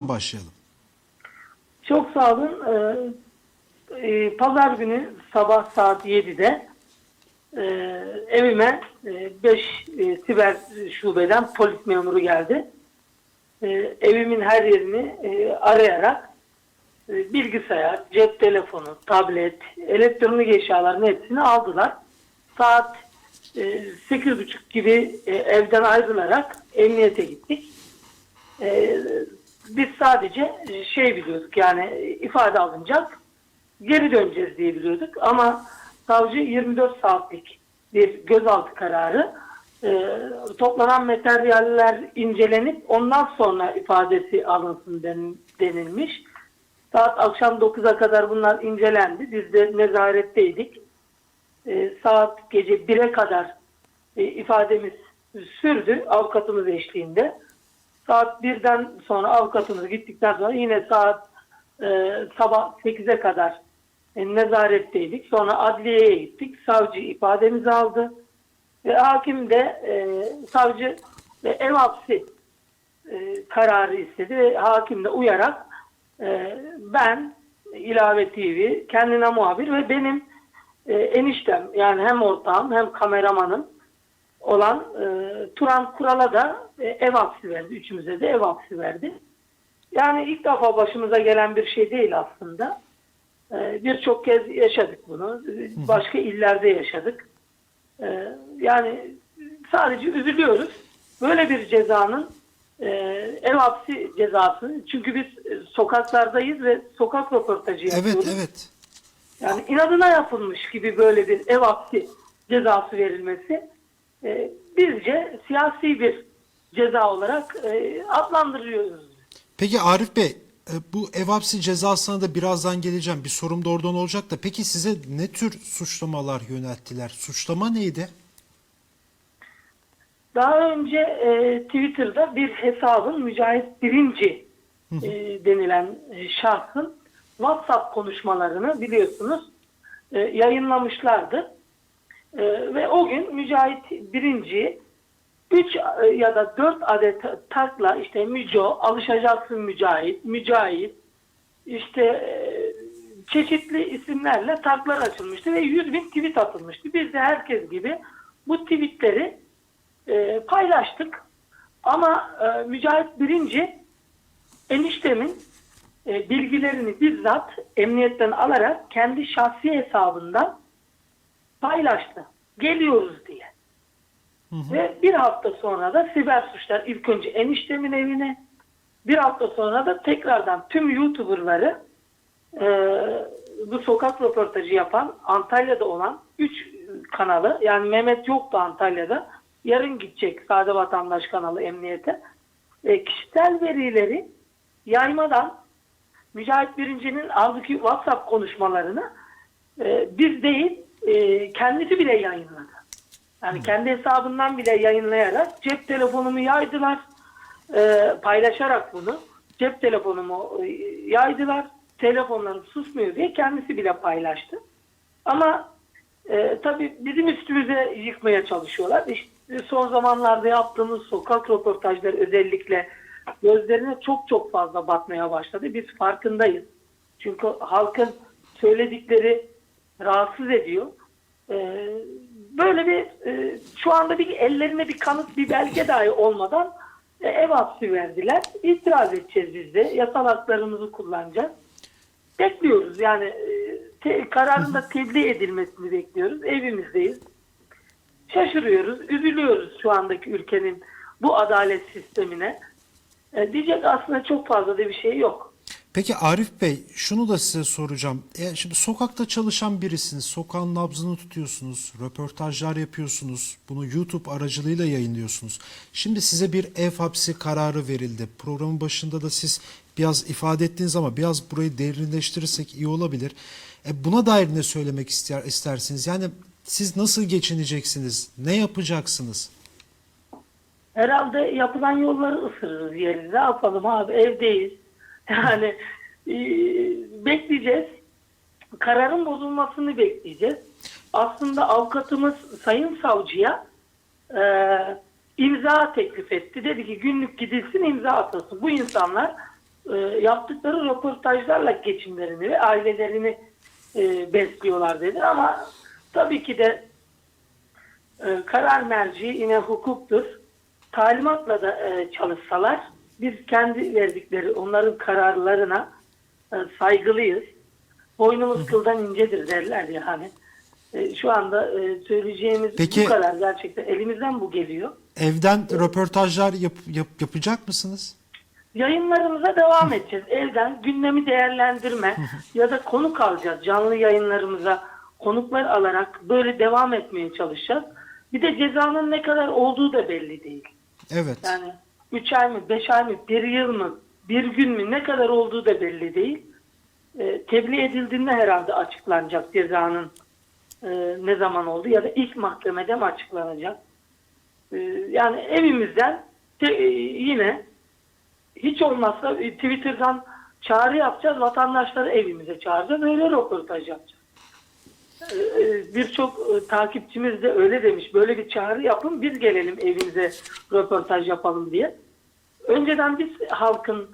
başlayalım. Çok sağ olun. Ee, e, Pazar günü sabah saat 7'de e, evime 5 siber şubeden polis memuru geldi. E, evimin her yerini e, arayarak e, bilgisayar, cep telefonu, tablet, elektronik eşyaların hepsini aldılar. Saat e, 8.30 gibi e, evden ayrılarak emniyete gittik. E, biz sadece şey biliyorduk yani ifade alınacak geri döneceğiz diye biliyorduk ama savcı 24 saatlik bir gözaltı kararı e, toplanan materyaller incelenip ondan sonra ifadesi alınsın den- denilmiş. Saat akşam 9'a kadar bunlar incelendi. Biz de nezaretteydik. E, saat gece 1'e kadar e, ifademiz sürdü avukatımız eşliğinde. Saat 1'den sonra avukatımız gittikten sonra yine saat e, sabah 8'e kadar e, nezaretteydik. Sonra adliyeye gittik. Savcı ifademizi aldı. Ve hakim de e, savcı e, ev hapsi e, kararı istedi ve hakim de uyarak e, ben ilave TV kendine muhabir ve benim e, eniştem yani hem ortağım hem kameramanım olan e, Turan Kural'a da e, ev hapsi verdi. Üçümüze de ev hapsi verdi. Yani ilk defa başımıza gelen bir şey değil aslında. E, Birçok kez yaşadık bunu. Başka illerde yaşadık. E, yani sadece üzülüyoruz. Böyle bir cezanın e, ev hapsi cezası. Çünkü biz sokaklardayız ve sokak röportajı yapıyoruz. Evet evet. Yani inadına yapılmış gibi böyle bir ev hapsi cezası verilmesi e, bizce siyasi bir ceza olarak e, adlandırıyoruz. Peki Arif Bey e, bu ev hapsi cezasına da birazdan geleceğim. Bir sorum da oradan olacak da. Peki size ne tür suçlamalar yönelttiler? Suçlama neydi? Daha önce e, Twitter'da bir hesabın Mücahit Birinci e, denilen e, şahsın WhatsApp konuşmalarını biliyorsunuz e, yayınlamışlardı. E, ve o gün Mücahit Birinci 3 ya da 4 adet takla işte Müco, alışacaksın Mücahit, Mücahit işte e, çeşitli isimlerle taklar açılmıştı ve 100 bin tweet atılmıştı. Biz de herkes gibi bu tweetleri e, paylaştık. Ama e, Mücahit Birinci eniştemin e, bilgilerini bizzat emniyetten alarak kendi şahsi hesabından paylaştı. Geliyoruz diye. Ve bir hafta sonra da siber suçlar ilk önce eniştemin evine bir hafta sonra da tekrardan tüm YouTuber'ları e, bu sokak röportajı yapan Antalya'da olan 3 kanalı yani Mehmet yoktu Antalya'da yarın gidecek Sade Vatandaş kanalı emniyete e, kişisel verileri yaymadan Mücahit Birinci'nin aldaki WhatsApp konuşmalarını e, biz değil e, kendisi bile yayınladı. Yani kendi hesabından bile yayınlayarak cep telefonumu yaydılar. E, paylaşarak bunu cep telefonumu e, yaydılar. Telefonlarım susmuyor diye kendisi bile paylaştı. Ama e, tabii bizim üstümüze yıkmaya çalışıyorlar. İşte son zamanlarda yaptığımız sokak röportajları özellikle gözlerine çok çok fazla batmaya başladı. Biz farkındayız. Çünkü halkın söyledikleri rahatsız ediyor. E, böyle bir e, şu anda bir ellerine bir kanıt bir belge dahi olmadan e, ev hapsi verdiler. İtiraz edeceğiz biz de. Yasal haklarımızı kullanacağız. Bekliyoruz yani e, te, kararın da tebliğ edilmesini bekliyoruz. Evimizdeyiz. Şaşırıyoruz, üzülüyoruz şu andaki ülkenin bu adalet sistemine. E, diyecek aslında çok fazla da bir şey yok. Peki Arif Bey şunu da size soracağım. E, şimdi sokakta çalışan birisiniz. Sokağın nabzını tutuyorsunuz. Röportajlar yapıyorsunuz. Bunu YouTube aracılığıyla yayınlıyorsunuz. Şimdi size bir ev hapsi kararı verildi. Programın başında da siz biraz ifade ettiğiniz ama biraz burayı derinleştirirsek iyi olabilir. E, buna dair ne söylemek ister, istersiniz? Yani siz nasıl geçineceksiniz? Ne yapacaksınız? Herhalde yapılan yolları ısırırız yeriz. Ne yapalım abi evdeyiz. Yani e, bekleyeceğiz. Kararın bozulmasını bekleyeceğiz. Aslında avukatımız Sayın Savcı'ya e, imza teklif etti. Dedi ki günlük gidilsin imza atılsın. Bu insanlar e, yaptıkları röportajlarla geçimlerini ve ailelerini e, besliyorlar dedi ama tabii ki de e, karar merci yine hukuktur. Talimatla da e, çalışsalar biz kendi verdikleri onların kararlarına e, saygılıyız. Boynumuz kıldan incedir derler ya hani. E, şu anda e, söyleyeceğimiz Peki- bu kadar gerçekten elimizden bu geliyor. Evden röportajlar yap- yap- yapacak mısınız? Yayınlarımıza devam edeceğiz. Evden gündemi değerlendirme ya da konuk alacağız. Canlı yayınlarımıza konuklar alarak böyle devam etmeye çalışacağız. Bir de cezanın ne kadar olduğu da belli değil. Evet. Yani 3 ay mı, 5 ay mı, 1 yıl mı, bir gün mü ne kadar olduğu da belli değil. E, tebliğ edildiğinde herhalde açıklanacak cezanın e, ne zaman oldu ya da ilk mahkemede mi açıklanacak. E, yani evimizden te- e, yine hiç olmazsa e, Twitter'dan çağrı yapacağız. Vatandaşları evimize çağıracağız. Öyle röportaj yapacağız. E, e, Birçok e, takipçimiz de öyle demiş. Böyle bir çağrı yapın biz gelelim evinize röportaj yapalım diye. Önceden biz halkın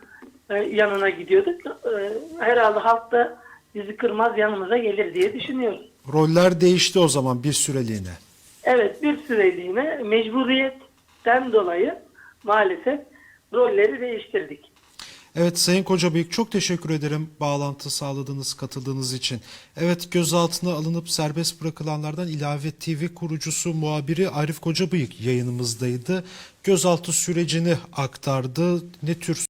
e, yanına gidiyorduk. E, Herhalde halk da bizi kırmaz yanımıza gelir diye düşünüyoruz. Roller değişti o zaman bir süreliğine. Evet bir süreliğine mecburiyetten dolayı maalesef rolleri değiştirdik. Evet Sayın Kocabıyık çok teşekkür ederim bağlantı sağladığınız, katıldığınız için. Evet gözaltına alınıp serbest bırakılanlardan İlave TV kurucusu muhabiri Arif Kocabıyık yayınımızdaydı. Gözaltı sürecini aktardı. Ne tür